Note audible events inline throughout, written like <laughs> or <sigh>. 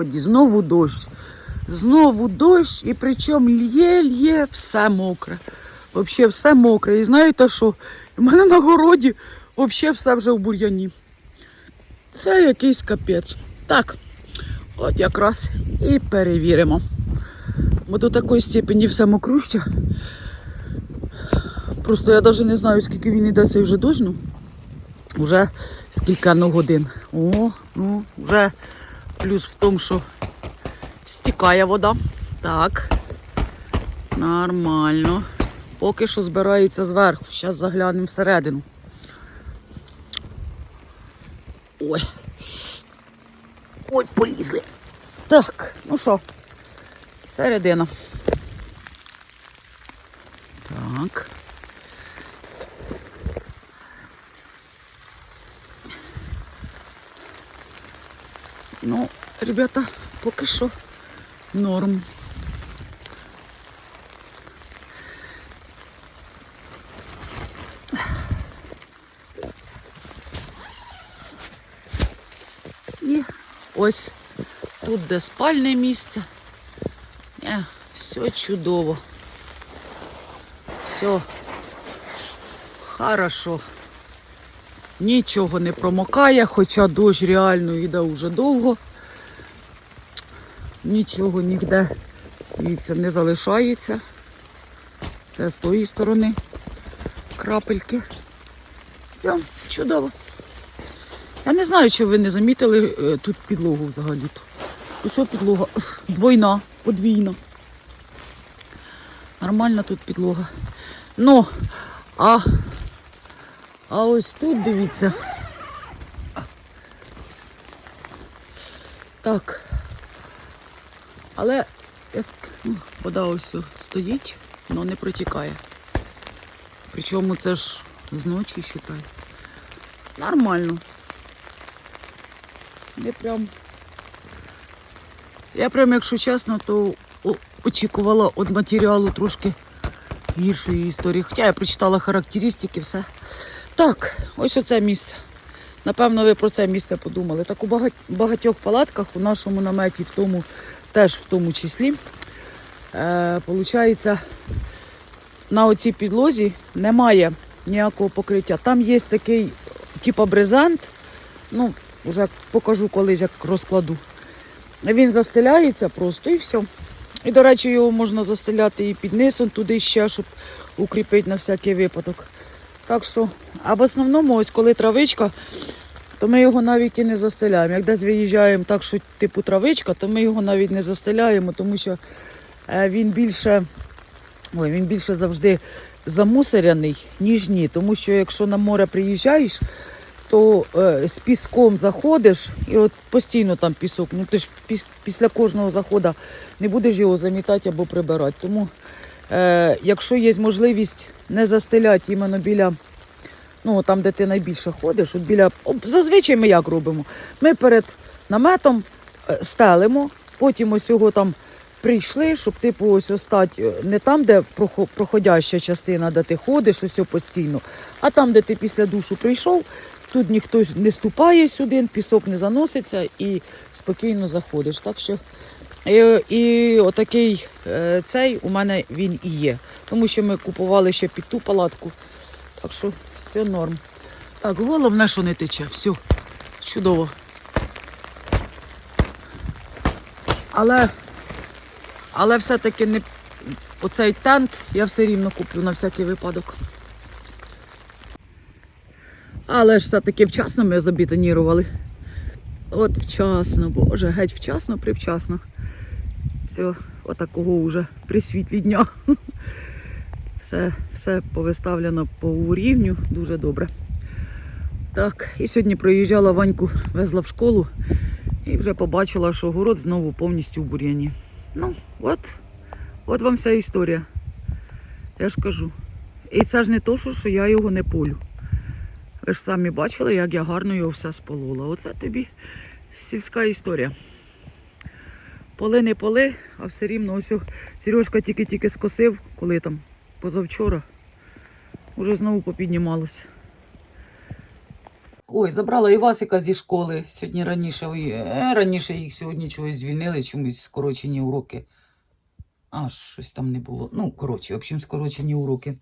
господі, знову дощ. Знову дощ, і причому лє, лє, все мокре. Взагалі все мокре. І знаєте що? У мене на городі взагалі все вже в бур'яні. Це якийсь капець. Так, от якраз і перевіримо. Бо до такої степені все мокруще. Просто я навіть не знаю, скільки він іде цей вже дощ. Ну, вже скільки ну, годин. О, ну, вже плюс в тому, що стікає вода. Так. Нормально. Поки що збирається зверху. Зараз заглянемо всередину. Ой. Ой, полізли. Так, ну що, середина. Так. Ну, ребята, поки що норм. І ось тут, де спальне місце. Е, все чудово. Все хорошо. Нічого не промокає, хоча дощ реально йде вже довго. Нічого ніде дивіться, не залишається. Це з тої сторони крапельки. Все, чудово. Я не знаю, чи ви не замітили е, тут підлогу взагалі-то. Ось підлога двойна, подвійна. Нормальна тут підлога. Ну, а, а ось тут дивіться. Так. Але вода ось стоїть, але не протікає. Причому це ж зночі считай. Нормально. Не прям. Я прям, якщо чесно, то очікувала від матеріалу трошки гіршої історії. Хоча я прочитала характеристики, все. Так, ось оце місце. Напевно, ви про це місце подумали. Так у багатьох палатках у нашому наметі, в тому, теж в тому числі, е, получається, на оцій підлозі немає ніякого покриття. Там є такий, типу, брезент, ну, вже покажу колись, як розкладу. Він застеляється просто і все. І, до речі, його можна застеляти і під низом туди ще, щоб укріпити на всякий випадок. Так що, а в основному, ось коли травичка, то ми його навіть і не застеляємо. Як десь виїжджаємо так, що типу травичка, то ми його навіть не застеляємо, тому що е, він більше, ой, він більше завжди замусоряний, ніж ні. Тому що якщо на море приїжджаєш, то е, з піском заходиш, і от постійно там пісок. Ну ти ж піс- після кожного заходу не будеш його замітати або прибирати. Тому, е, якщо є можливість не застеляти іменно біля, ну там, де ти найбільше ходиш, от біля зазвичай ми як робимо? Ми перед наметом е, стелимо, потім ось його там. Прийшли, щоб типу ось остати е, не там, де проходяща частина, де ти ходиш ось постійно, а там, де ти після душу прийшов, Тут ніхто не ступає сюди, пісок не заноситься і спокійно заходиш. Так що і, і отакий е, цей у мене він і є. Тому що ми купували ще під ту палатку. Так що все норм. Так, головне, що не тече. Все, чудово. Але, але все-таки не оцей тент я все рівно куплю на всякий випадок. Але ж все-таки вчасно ми забетонірували. От вчасно, боже, геть вчасно, привчасно. Все, отакого вже при світлі дня. <laughs> Все, все повиставлено по рівню, дуже добре. Так, і сьогодні проїжджала Ваньку, везла в школу і вже побачила, що город знову повністю в бур'яні. Ну, от, от вам вся історія. Я ж кажу. І це ж не то, що, я його не полю. Ви ж самі бачили, як я гарно його все сполола. Оце тобі сільська історія. Поли не поли, а все рівно ось Сережка тільки-тільки скосив, коли там позавчора. Уже знову попіднімалось. Ой, забрала Івасика зі школи сьогодні раніше. Е, Раніше їх сьогодні чогось звільнили, чомусь скорочені уроки. А, щось там не було. Ну, коротше, в общем, скорочені уроки.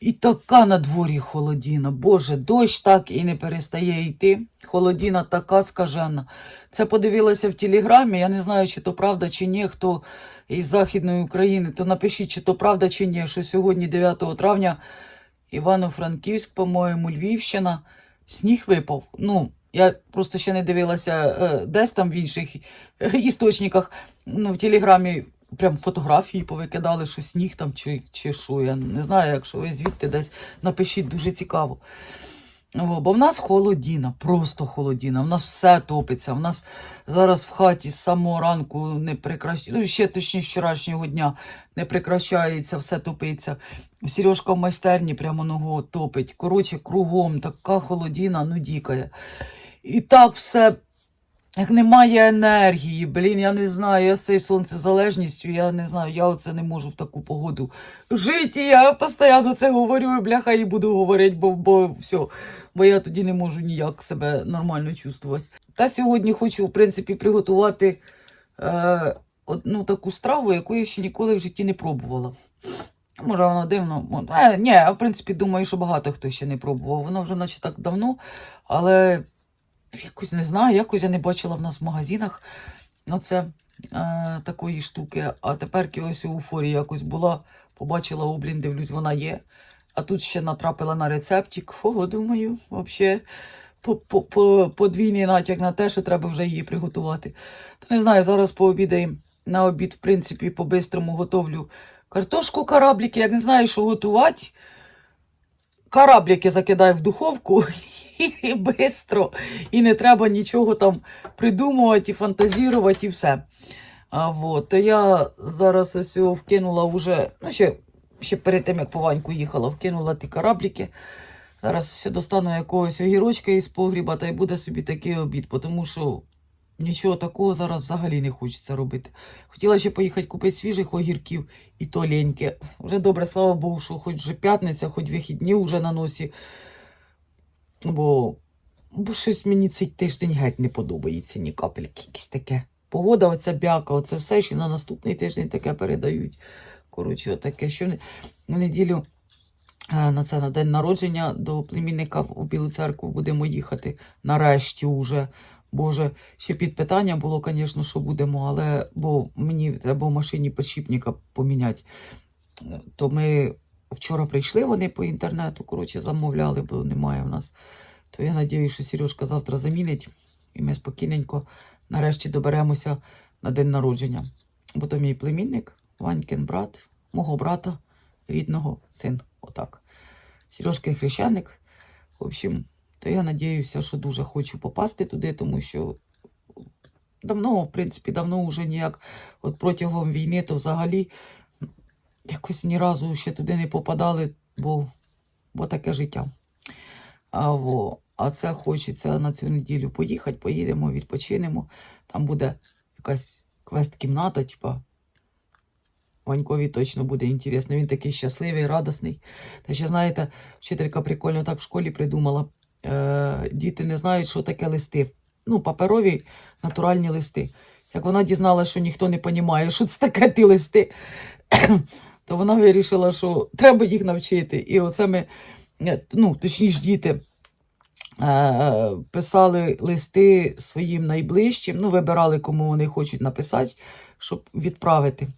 І така на дворі холодіна. Боже, дощ так і не перестає йти. Холодіна така скажена. Це подивилася в телеграмі. Я не знаю, чи то правда, чи ні. Хто із Західної України, то напишіть, чи то правда, чи ні, що сьогодні, 9 травня, Івано-Франківськ, по-моєму, Львівщина, сніг випав. Ну, я просто ще не дивилася е, десь там в інших е, істочниках. Ну, в телеграмі прям фотографії повикидали, що сніг там чи, чи що. Я не знаю, якщо ви звідти десь напишіть, дуже цікаво. О, бо в нас холодіна, просто холодіна. В нас все топиться. В нас зараз в хаті з самого ранку не прекращається, ну ще точніше вчорашнього дня не прекращається, все топиться. Сережка в майстерні прямо ногу топить. Коротше, кругом така холодіна, ну дікає. І так все, як немає енергії, блін, я не знаю, я з цією сонцезалежністю, я не знаю, я оце не можу в таку погоду жити. Я постійно це говорю, і бляха, і буду говорити, бо, бо все, бо я тоді не можу ніяк себе нормально чувствувати. Та сьогодні хочу, в принципі, приготувати е, одну таку страву, яку я ще ніколи в житті не пробувала. Може, воно дивно. Е, ні, в принципі, думаю, що багато хто ще не пробував. Воно вже наче так давно, але якось не знаю, якось я не бачила в нас в магазинах оце, е, такої штуки. А тепер ось у форі якось була, побачила облін, дивлюсь, вона є. А тут ще натрапила на рецептик. Ого, думаю, взагалі подвійний натяк на те, що треба вже її приготувати. То не знаю, зараз пообідаємо. На обід, в принципі, по-бистрому готовлю картошку корабліки. Як не знаю, що готувати, корабліки закидаю в духовку <laughs> і бистро. І не треба нічого там придумувати, фантазірувати і все. А, вот. То я зараз ось вкинула вже, ну ще, ще перед тим, як по Ваньку їхала, вкинула ті корабліки. Зараз ще достану якогось огірочка із погріба, та й буде собі такий обід, тому що нічого такого зараз взагалі не хочеться робити. Хотіла ще поїхати купити свіжих огірків, і то леньке. Вже добре, слава Богу, що хоч вже п'ятниця, хоч вихідні вже на носі. Бо, бо щось мені цей тиждень геть не подобається, ні капельки, якесь таке. Погода, оця бяка, оце все ще на наступний тиждень таке передають. Коротше, таке, що в неділю е, на це на день народження до племінника в Білу церкву будемо їхати нарешті уже. Боже, ще під питання було, звісно, що будемо, але бо мені треба в машині підшипника поміняти. То ми вчора прийшли вони по інтернету, коротше, замовляли, бо немає в нас. То я сподіваюся, що Сережка завтра замінить, і ми спокійненько нарешті доберемося на день народження. Бо то мій племінник, Ванькин брат, мого брата, рідного син. Отак. Сережка хрещеник. В общем, то я надіюся, що дуже хочу попасти туди, тому що давно, в принципі, давно вже ніяк, от протягом війни, то взагалі якось ні разу ще туди не попадали, бо, бо таке життя. А, во. а це хочеться на цю неділю поїхати, поїдемо, відпочинемо. Там буде якась квест-кімната, типа. Ванькові точно буде інтересно. Він такий щасливий, радісний. Та ще, знаєте, вчителька прикольно так в школі придумала. Е, діти не знають, що таке листи. Ну, паперові натуральні листи. Як вона дізналася, що ніхто не розуміє, що це таке ті листи, то вона вирішила, що треба їх навчити. І оце ми, е, ну, точніше, діти е, писали листи своїм найближчим, ну, вибирали, кому вони хочуть написати, щоб відправити.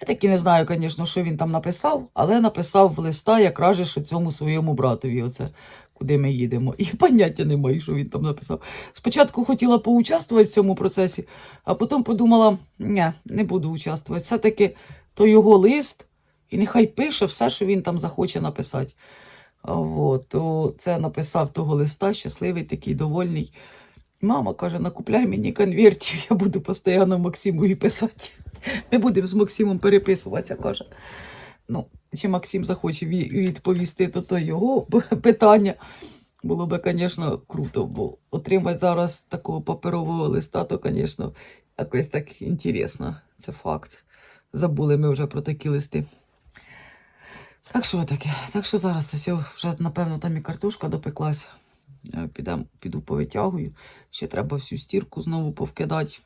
Я таки не знаю, звісно, що він там написав, але написав в листа якраз же, що цьому своєму братові, оце, куди ми їдемо. І поняття не маю, що він там написав. Спочатку хотіла поучаствувати в цьому процесі, а потім подумала, ні, не буду участвувати. Все-таки то його лист, і нехай пише все, що він там захоче написати. То це написав того листа, щасливий, такий довольний. Мама каже: накупляй мені конвертів, я буду постійно Максимові писати. Ми будемо з Максимом переписуватися, каже. Ну, чи Максим захоче відповісти, то то його <laughs> питання. Було би, звісно, круто, бо отримати зараз такого паперового листа, то, звісно, якось так інтересно. Це факт. Забули ми вже про такі листи. Так що таке? Так що зараз ось вже, напевно, там і картошка допеклась. Підем, піду повитягую. Ще треба всю стірку знову повкидати.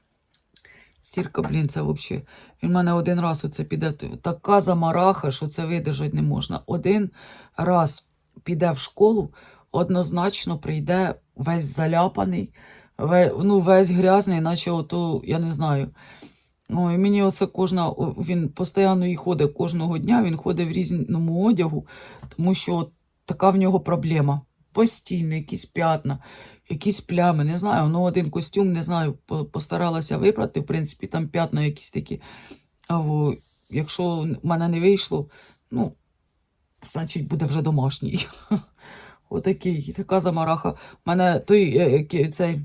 Стірка, блін, це взагалі. Він мене один раз оце піде. Така замараха, що це видержати не можна. Один раз піде в школу, однозначно прийде весь заляпаний, ве- ну, весь грязний, наче ото, я не знаю. Ой, мені оце кожна, він постійно і ходить кожного дня, він ходить в різному одягу, тому що така в нього проблема. Постійно, якісь п'ятна, якісь плями, не знаю. Ну, один костюм, не знаю, постаралася випрати, в принципі, там п'ятна якісь такі. А во, якщо в мене не вийшло, ну, значить, буде вже домашній. <laughs> Отакий, така замараха. У мене той е, е, цей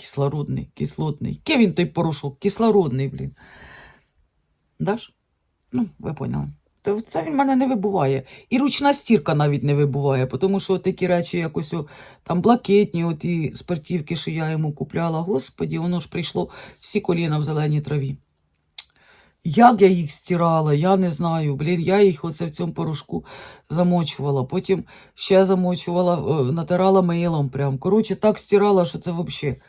кислородний, кислотний. Який він той порошок? Кислородний, блін. Даш? Ну, ви поняли. То це він в мене не вибуває. І ручна стірка навіть не вибуває, тому що такі речі якось там блакитні, оті спортівки, що я йому купляла, господі, воно ж прийшло всі коліна в зеленій траві. Як я їх стирала, я не знаю. Блін, я їх оце в цьому порошку замочувала. Потім ще замочувала, е, натирала милом прям. Коротше, так стирала, що це взагалі.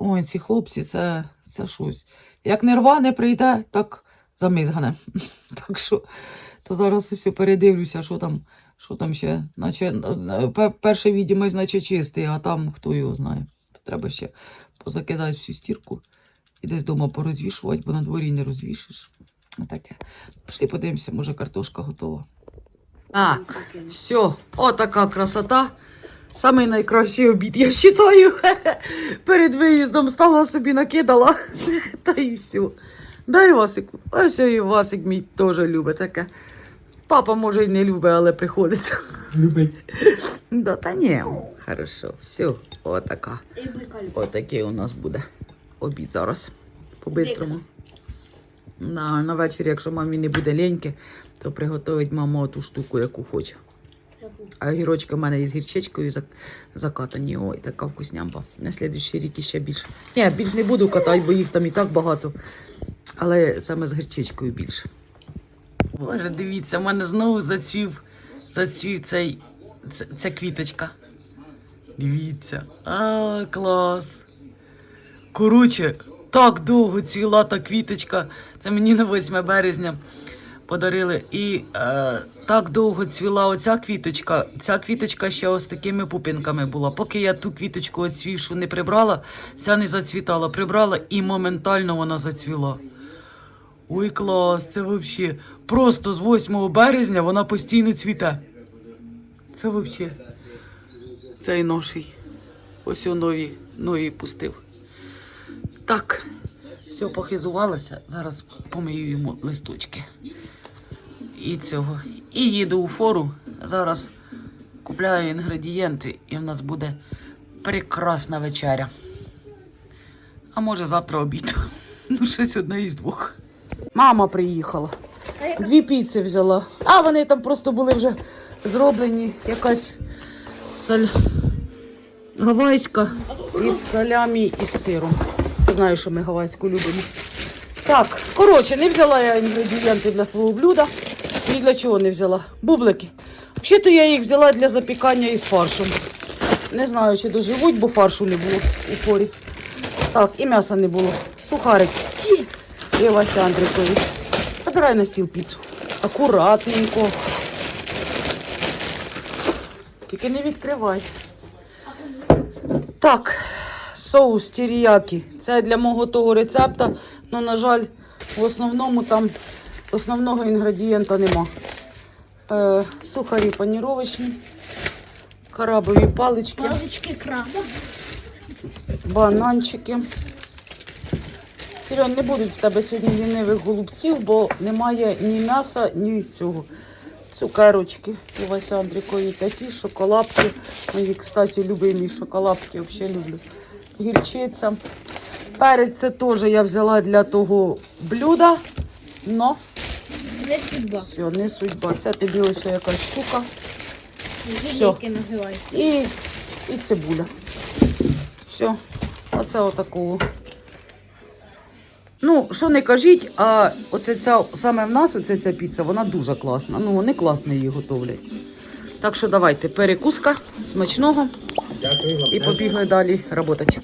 Ой, ці хлопці, це, це щось. Як нерва не прийде, так замизгане. <laughs> Так що, то зараз усе передивлюся, що там, що там ще. Наче, пе- перший відімець, наче чистий, а там хто його знає. То треба ще позакидати всю стірку і десь вдома порозвішувати, бо на дворі не розвішиш. Таке. Пішли подивимося, може картошка готова. Так, все, отака красота. Самий найкращий обід, я вважаю. <laughs> Перед виїздом стала собі накидала. <laughs> Та і все. Дай Васику. Ось і Васик мій теж любить таке. Папа, може, й не любить, але приходиться. <laughs> Любить. Да, та ні, хорошо. Все, отака. І. Отакий у нас буде обід зараз. По-бистрому. На, на вечір, якщо мамі не буде ліньки, то приготовить мама ту штуку, яку хоче. А гірочки в мене із гірчичкою закатані. Ой, така вкуснямба. На слідуючий рік іще більше. Ні, більш не буду катати, бо їх там і так багато. Але саме з гірчичкою більше. Боже, дивіться, в мене знову зацвів, зацвів цей, ця, ця квіточка. Дивіться. А, клас. Коротше, так довго цвіла та квіточка. Це мені на 8 березня подарили. І е, так довго цвіла оця квіточка. Ця квіточка ще ось такими пупінками була. Поки я ту квіточку оцвівшу не прибрала, ця не зацвітала. Прибрала і моментально вона зацвіла. Ой, клас, це взагалі. Просто з 8 березня вона постійно цвіте. Це взагалі. Цей ноший. Ось о нові, нові пустив. Так, все, похизувалася. Зараз помию йому листочки. І цього. І їду у фору. Зараз купляю інгредієнти, і в нас буде прекрасна вечеря. А може завтра обід. <laughs> Ну, щось одне із двох. Мама приїхала. Дві піци взяла. А вони там просто були вже зроблені. Якась саль... гавайська із салямі і з сиром. Знаєш, що ми гавайську любимо. Так, коротше, не взяла я інгредієнти для свого блюда. Ні для чого не взяла. Бублики. Взагалі-то я їх взяла для запікання із фаршем. Не знаю, чи доживуть, бо фаршу не було у форі. Так, і м'яса не було. Сухарики. І Вася Андрійкові. Забирай на стіл піцу. Акуратненько. Тільки не відкривай. Так, соус тіріякі. Це для мого того рецепта. Ну, на жаль, в основному там основного інгредієнта нема. Е, сухарі паніровочні, крабові палички, Палички краба. бананчики. Серйон, не будуть в тебе сьогодні лінивих голубців, бо немає ні м'яса, ні цього. Цукерочки у Вася Андрікові такі, шоколадки. Мої, кстати, любимі шоколадки, взагалі люблю. Гірчиця. Перець це теж я взяла для того блюда. Но Не судьба. все, не судьба. Це тобі ось якась штука. Жилейки називаються. І, і цибуля. Все. Оце отакого. Ну, що не кажіть, а оце ця, саме в нас оце ця піца, вона дуже класна. Ну, вони класно її готовлять. Так що давайте, перекуска, смачного Дякую вам. і побігли далі працювати.